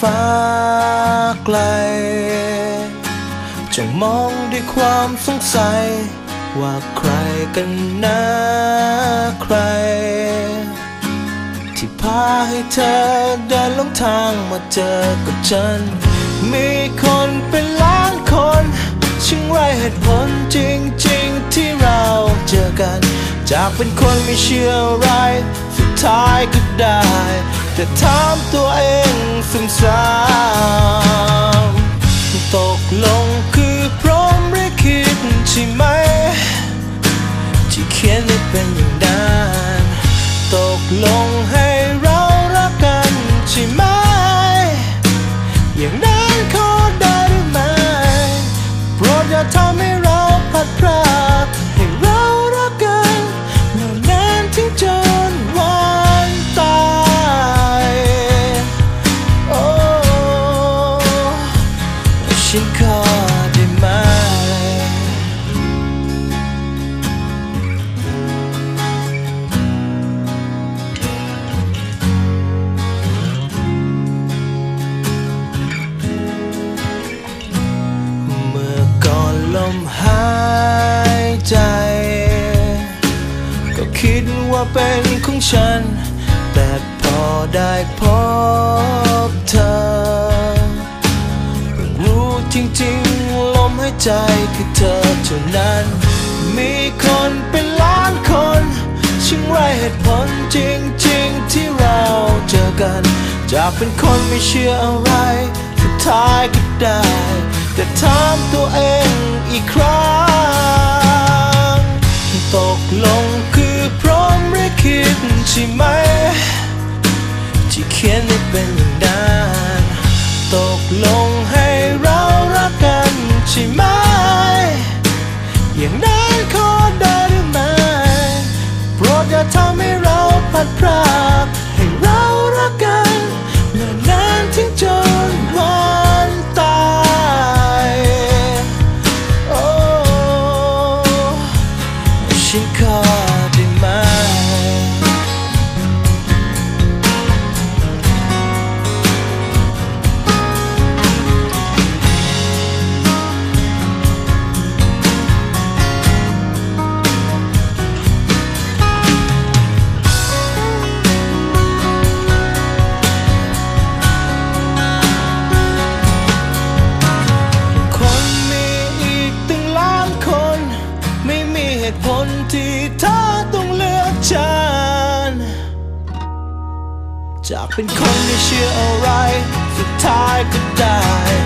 ฟ้าไกลจงมองด้วยความสงสัย ว่าใครกันนะใคร ที่พาให้เธอเดินลงทางมาเจอกับฉัน มีคนเป็นล้านคนช่างไรเหตุผลจริง ๆ ที่เราเจอกัน จากเป็นคนไม่เชื่ออะไร สุดท้ายก็ได้ แต่ถามตัวเองซ้ำ ลมหายใจ ก็คิดว่าเป็นของฉัน แต่พอได้พบเธอ รู้จริงๆ ลมหายใจคือเธอเท่านั้น มีคนเป็นล้านคนช่างไรเหตุผลจริงๆ ที่เราเจอกัน จากเป็นคนไม่เชื่ออะไรสุดท้ายก็ได้ แต่ถามตัวเองอีกครั้ง ตกลงคือพร้อมหรือคิดใช่ไหม ที่เขียนไม่เป็นอย่างนั้นตกลงให้เรารักกันใช่ไหม อย่างนั้นขอได้หรือไม่ โปรดอย่าทำให้เราพัดพราก ฉัน จากเป็นคนไม่เชื่ออะไรสุดท้ายก็ได้แต่ถาม